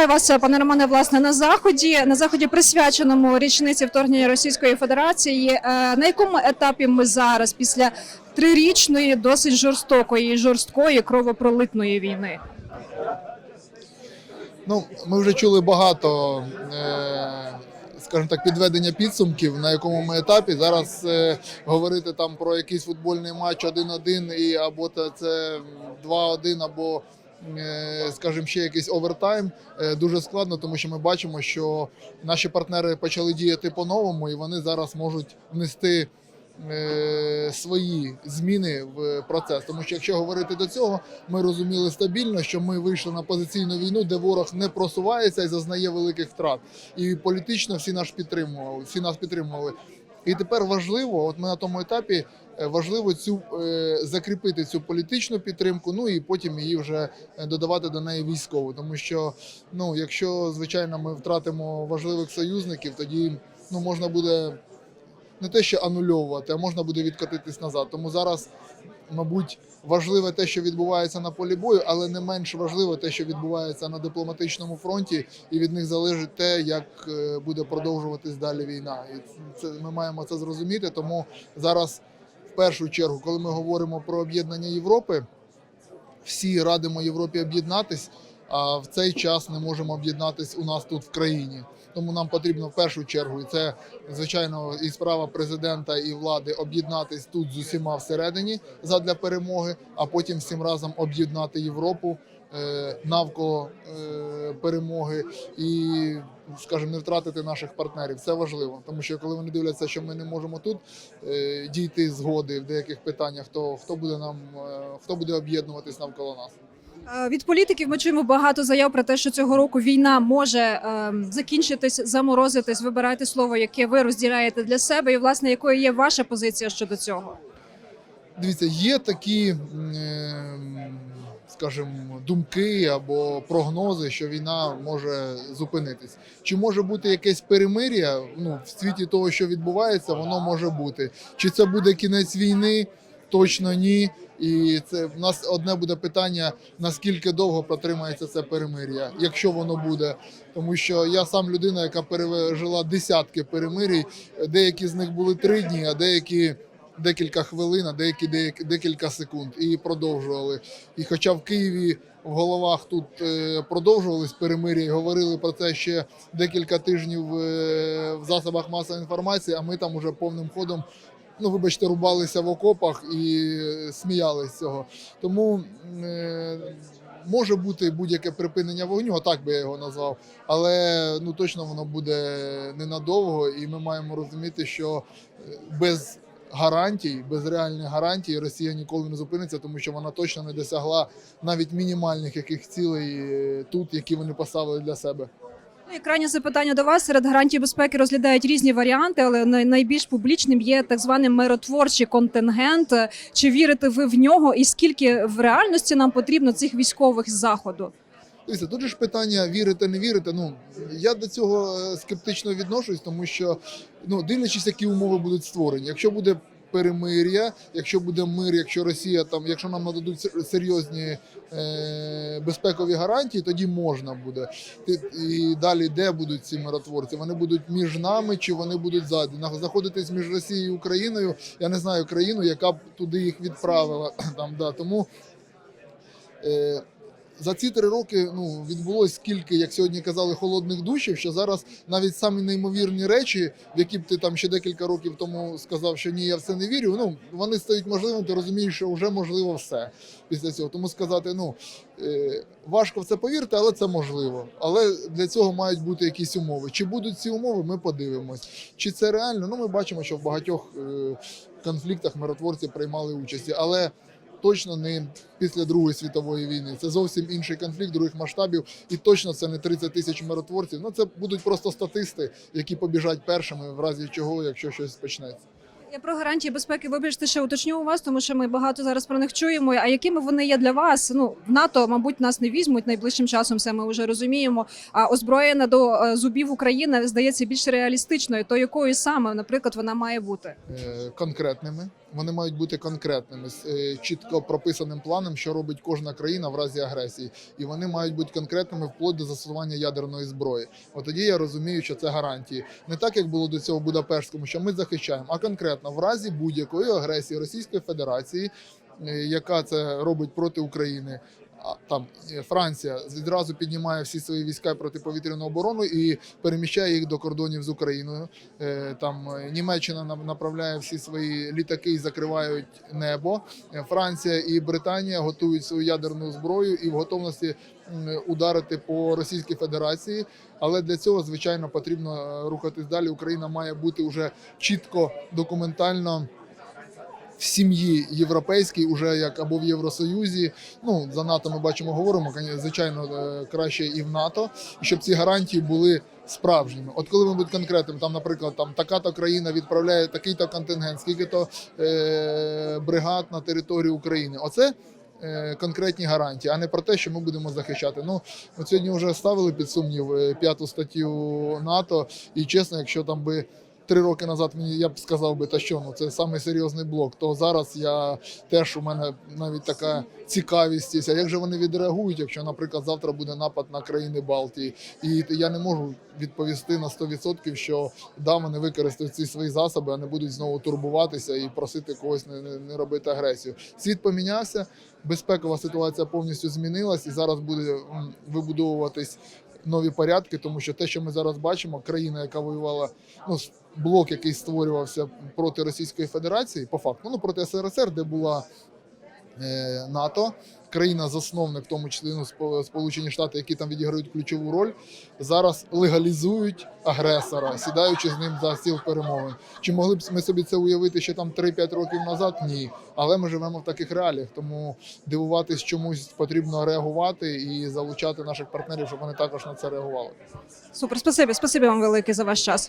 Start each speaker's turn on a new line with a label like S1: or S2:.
S1: Вітаю вас, пане Романе. Власне на заході на заході, присвяченому річниці вторгнення Російської Федерації. Е, На якому етапі ми зараз після трирічної, досить жорстокої, жорсткої кровопролитної війни?
S2: Ну, ми вже чули багато, е, скажімо так, підведення підсумків, на якому ми етапі. Зараз е, говорити там про якийсь футбольний матч 1-1 і або це 2-1, або, скажімо, ще якийсь овертайм е, дуже складно, тому що ми бачимо, що наші партнери почали діяти по-новому, і вони зараз можуть внести. е, Свої зміни в процес, тому що якщо говорити до цього, ми розуміли стабільно, що ми вийшли на позиційну війну, де ворог не просувається і зазнає великих втрат. І політично всі нас підтримували. Всі нас підтримували. І тепер важливо, от ми на тому етапі е, важливо цю е, закріпити цю політичну підтримку, ну і потім її вже е, додавати до неї військову. Тому що, ну, якщо звичайно ми втратимо важливих союзників, тоді ну можна буде не те, що анульовувати, а можна буде відкотитись назад. Тому зараз, мабуть, важливе те, що відбувається на полі бою, але не менш важливо те, що відбувається на дипломатичному фронті, і від них залежить те, як е, буде продовжуватись далі війна. І це ми маємо це зрозуміти. Тому зараз, першу чергу, коли ми говоримо про об'єднання Європи, всі радимо Європі об'єднатись. А в цей час не можемо об'єднатись у нас тут в країні. Тому нам потрібно в першу чергу, і це звичайно і справа президента і влади об'єднатись тут з усіма всередині задля перемоги, а потім всім разом об'єднати Європу навколо е, перемоги і, скажімо, не втратити наших партнерів. Це важливо, тому що коли вони дивляться, що ми не можемо тут е, дійти згоди в деяких питаннях, то хто буде нам е, хто буде об'єднуватись навколо нас?
S1: Е, Від політиків ми чуємо багато заяв про те, що цього року війна може ем, закінчитись, заморозитись. Вибирайте слово, яке ви розділяєте для себе, і власне якою є ваша позиція щодо цього.
S2: Дивіться, є такі, е, скажімо, думки або прогнози, що війна може зупинитись. Чи може бути якесь перемир'я? Ну, в світі того, що відбувається, воно може бути. Чи це буде кінець війни? Точно ні. І це в нас одне буде питання: наскільки довго протримається це перемир'я, якщо воно буде. Тому що я сам людина, яка пережила десятки перемирій, деякі з них були три дні, а деякі декілька хвилин, а деякі, декілька секунд, і продовжували. І хоча в Києві в головах тут е, продовжувались перемир'я і говорили про це ще декілька тижнів е, в засобах масової інформації, а ми там уже повним ходом. Ну, вибачте, рубалися в окопах і сміялись з цього. Тому е, може бути будь-яке припинення вогню, отак би я його назвав. Але ну точно воно буде ненадовго, і ми маємо розуміти, що е, без гарантій, без реальних гарантій Росія ніколи не зупиниться, тому що вона точно не досягла навіть мінімальних яких цілей е, тут, які вони поставили для себе.
S1: Ну, і крайнє запитання до вас. Серед гарантій безпеки розглядають різні варіанти, але найбільш публічним є так званий миротворчий контингент. Чи вірите ви в нього, і скільки в реальності нам потрібно цих військових заходу?
S2: Дивіться, тут ж питання вірити, не вірити. Ну я до цього е, скептично відношусь, тому що ну дивлячись, які умови будуть створені. Якщо буде перемир'я, якщо буде мир, якщо Росія там, якщо нам нададуть серйозні е, безпекові гарантії, тоді можна буде. І далі де будуть ці миротворці? Вони будуть між нами чи вони будуть ззаді? Знаходитись між Росією і Україною. Я не знаю країну, яка б туди їх відправила. Там да тому. Е, за ці три роки ну відбулось скільки, як сьогодні казали, холодних душів, що зараз навіть самі неймовірні речі, в які б ти там ще декілька років тому сказав, що ні, я в це не вірю. Ну вони стають можливими. Ти розумієш, що вже можливо все після цього. Тому сказати, ну е, важко в це повірити, але це можливо. Але для цього мають бути якісь умови. Чи будуть ці умови, ми подивимось. Чи це реально? Ну ми бачимо, що в багатьох е, конфліктах миротворці приймали участі, але точно не після Другої світової війни. Це зовсім інший конфлікт других масштабів, і точно це не 30 тисяч миротворців. Ну це будуть просто статисти, які побіжать першими, в разі чого, якщо щось почнеться.
S1: Я про гарантії безпеки, вибачте, ще уточню у вас, тому що ми багато зараз про них чуємо. А якими вони є для вас? Ну в НАТО, мабуть, нас не візьмуть найближчим часом. Це ми вже розуміємо. А озброєна до е, зубів Україна здається більш реалістичною. То якою саме, наприклад, вона має бути?
S2: Е, конкретними. вони мають бути конкретними з е, чітко прописаним планом, що робить кожна країна в разі агресії, і вони мають бути конкретними вплоть до застосування ядерної зброї. От тоді я розумію, що це гарантії. Не так, як було до цього в Будапештському, що ми захищаємо, а конкретно в разі будь-якої агресії Російської Федерації, е, яка це робить проти України. Там е, Франція відразу піднімає всі свої війська протиповітряну оборону і переміщає їх до кордонів з Україною. Е, Там е, Німеччина направляє всі свої літаки і закривають небо. Франція і Британія готують свою ядерну зброю і в готовності ударити по Російській Федерації. Але для цього, звичайно, потрібно рухатись далі. Україна має бути вже чітко документально. В сім'ї європейській, уже як або в Євросоюзі. Ну за НАТО ми бачимо, говоримо звичайно е, краще і в НАТО, і щоб ці гарантії були справжніми. От коли ми будемо конкретними, там, наприклад, там така-то країна відправляє такий-то контингент, скільки-то е, бригад на територію України. Оце е, конкретні гарантії, а не про те, що ми будемо захищати. Ну от сьогодні вже ставили під сумнів е, п'яту статтю НАТО, і чесно, якщо там би. Три роки назад мені я б сказав би, та що ну це самий серйозний блок. То зараз я теж у мене навіть така цікавість є. А як же вони відреагують, якщо, наприклад, завтра буде напад на країни Балтії, і я не можу відповісти на 100%, що да, вони використають ці свої засоби, а не будуть знову турбуватися і просити когось не, не, не робити агресію. Світ помінявся, безпекова ситуація повністю змінилась, і зараз буде вибудовуватись. Нові порядки, тому що те, що ми зараз бачимо, країна, яка воювала, ну блок, який створювався проти Російської Федерації, по факту, ну проти СРСР, де була НАТО, країна-засновник, в тому числі ну, Спо- Сполучені Штати, які там відіграють ключову роль, зараз легалізують агресора, сідаючи з ним за стіл перемовин. Чи могли б ми собі це уявити ще там 3-5 років назад? Ні. Але ми живемо в таких реаліях, тому дивуватись чомусь потрібно реагувати і залучати наших партнерів, щоб вони також на це реагували.
S1: Супер, спасибі, спасибі вам велике за ваш час.